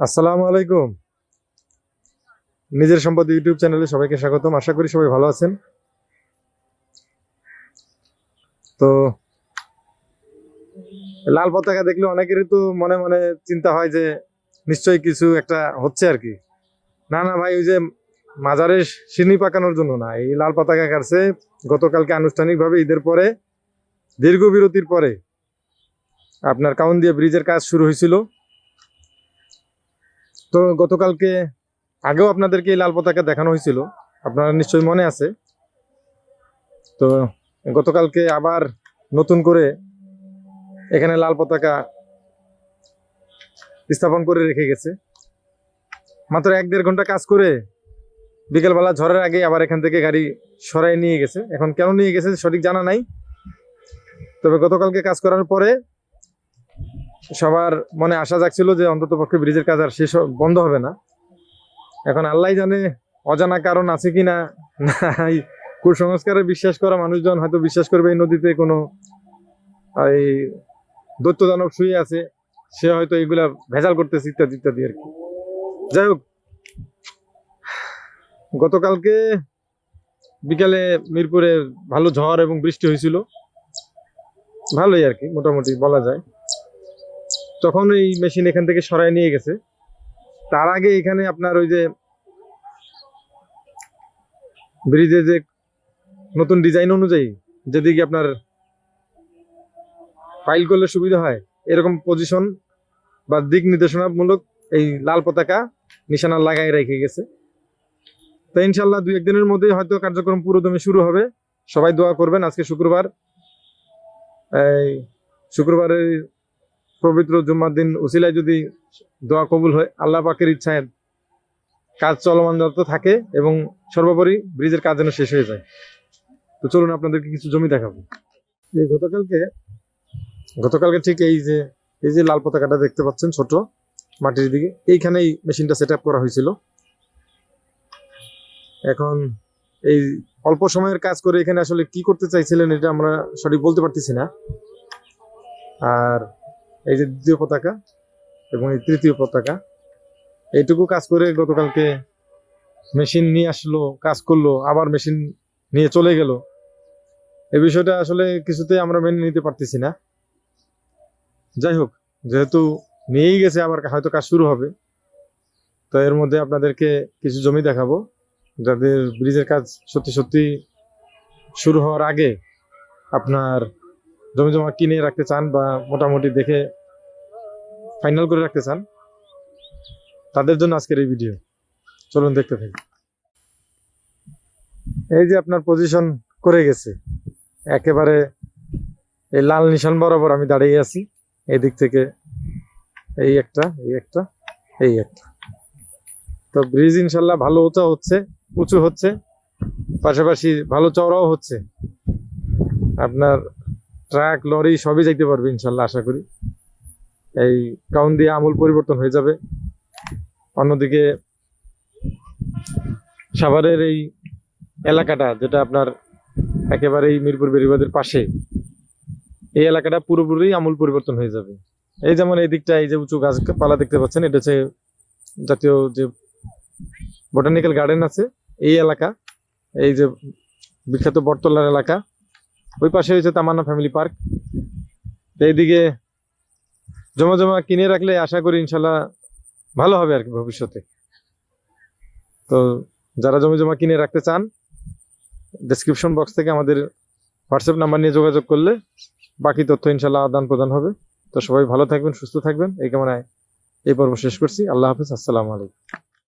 আসসালামু আলাইকুম। নিজের সম্পদ ইউটিউব চ্যানেলে সবাইকে স্বাগতম। আশা করি সবাই ভালো আছেন। তো, লাল পতাকা দেখলে অনেকেরই তো মনে মনে চিন্তা হয় যে নিশ্চয়ই কিছু একটা হচ্ছে আর কি। না না ভাই, ওই যে মাজারে সিনি পাকানোর জন্য না, এই লাল পতাকা কাটছে। গতকালকে আনুষ্ঠানিকভাবে ঈদের পরে, দীর্ঘ বিরতির পরে আপনার কাউন্দিয়া ব্রিজের কাজ শুরু হয়েছিল। তো গতকালকে আগেও আপনাদেরকে এই লাল পতাকা দেখানো হয়েছিল। আপনারা নিশ্চয়ই মনে আছে। তো গতকালকে আবার নতুন করে এখানে লাল পতাকা স্থাপন করে রেখে গেছে। মাত্র এক দেড় ঘণ্টা কাজ করে বিকেলবেলা ঝড়ের আগে আবার এখান থেকে গাড়ি সরাই নিয়ে গেছে। এখন কেন নিয়ে গেছে সঠিক জানা নাই। তবে গতকালকে কাজ করার পরে সবার মনে আশা জাগছিল যে অন্তত পক্ষে ব্রিজের কাজ আর শেষ বন্ধ হবে না। এখন আল্লাহ জানে অজানা কারণ আছে কিনা নাই। কুসংস্কারে বিশ্বাস করা মানুষজন হয়তো বিশ্বাস করবে এই নদীতে কোনো, এই দৈত্য দানব শুয়ে আছে, সে হয়তো এগুলা ভেজাল করতেছে ইত্যাদি ইত্যাদি আর কি। যাই হোক, গতকালকে বিকালে মিরপুরে ভালো ঝড় এবং বৃষ্টি হয়েছিল। ভালোই আর কি, মোটামুটি বলা যায়। তখন এই মেশিন এখান থেকে সরাই নিয়ে গেছে। তার আগে এখানে আপনার ওই যে ব্রিজে যে নতুন ডিজাইন অনুযায়ী যেদিকে আপনার ফাইল করলে সুবিধা হয়, এরকম পজিশন বা দিক নির্দেশনামূলক এই লাল পতাকা নিশানা লাগাই রেখে গেছে। তো ইনশাল্লাহ দুই একদিনের মধ্যেই হয়তো কার্যক্রম পুরোদমে শুরু হবে। সবাই দোয়া করবেন, আজকে শুক্রবার। এই শুক্রবারের পবিত্র জুম্মার দিন উসিলায় যদি দোয়া কবুল হয়, আল্লাহ পাকের ইচ্ছায় কাজ চলমান যত থাকে এবং সর্বোপরি ব্রিজের কাজ যেন শেষ হয়ে যায়। তো চলুন আপনাদেরকে কিছু জমি দেখাবো। এই গতকালকে গতকালকে ঠিক এই যে এই যে লাল পতাকাটা দেখতে পাচ্ছেন, ছোট মাটির দিকে, এইখানেই মেশিনটা সেট করা হয়েছিল। এখন এই অল্প সময়ের কাজ করে এখানে আসলে কি করতে চাইছিলেন এটা আমরা সঠিক বলতে পারতেছি না। আর এই যে দ্বিতীয় পতাকা এবং এই তৃতীয় পতাকা, এইটুকু কাজ করে গতকালকে মেশিন নিয়ে আসলো, কাজ করল, আবার মেশিন নিয়ে চলে গেল। এই বিষয়টা আসলে কিছুতেই আমরা মেনে নিতে পারতেছি না। যাই হোক, যেহেতু নিয়েই গেছে, আবার হয়তো কাজ শুরু হবে। তো এর মধ্যে আপনাদেরকে কিছু জমি দেখাবো, যাদের ব্রিজের কাজ সত্যি সত্যি শুরু হওয়ার আগে আপনার জমি জমা কিনে রাখতে চান বা মোটামুটি দেখে ফাইনাল করে রাখতে চান, তাদের জন্য আজকের এই ভিডিও। চলুন দেখতে থাকি। এই যে আপনার পজিশন করে গেছে, একেবারে এই লাল নিশান বরাবর আমি দাঁড়িয়ে আছি এই দিক থেকে এই একটা এই একটা এই একটা। তো ব্রিজ ইনশাল্লাহ ভালো উঁচা হচ্ছে, উঁচু হচ্ছে, পাশাপাশি ভালো চওড়াও হচ্ছে। আপনার ট্রাক, লরি সবই যাইতে পারবে ইনশাল্লাহ, আশা করি। এই কাউন দিয়ে আমূল পরিবর্তন হয়ে যাবে। অন্যদিকে সাভারের এই এলাকাটা, যেটা আপনার একেবারেই মিরপুর বেরিবাদের পাশে, এই এলাকাটা পুরোপুরি আমূল পরিবর্তন হয়ে যাবে। এই যেমন এই দিকটা, এই যে উঁচু গাছপালা দেখতে পাচ্ছেন, এটা হচ্ছে জাতীয় যে বোটানিক্যাল গার্ডেন আছে, এই এলাকা, এই যে বিখ্যাত বটতলার এলাকা ওই পাশে হয়েছে তামান্না ফ্যামিলি পার্ক। এইদিকে জমা জমা কিনে রাখলে আশা করি ইনশাল্লাহ ভালো হবে আর কি ভবিষ্যতে। তো যারা জমি জমা কিনে রাখতে চান ডেসক্রিপশন বক্স থেকে আমাদের হোয়াটসঅ্যাপ নাম্বার নিয়ে যোগাযোগ করলে বাকি তথ্য ইনশাল্লাহ আদান প্রদান হবে। তো সবাই ভালো থাকবেন, সুস্থ থাকবেন। এই কামনায় এই পর্ব শেষ করছি। আল্লাহ হাফিজ, আসসালামু আলাইকুম।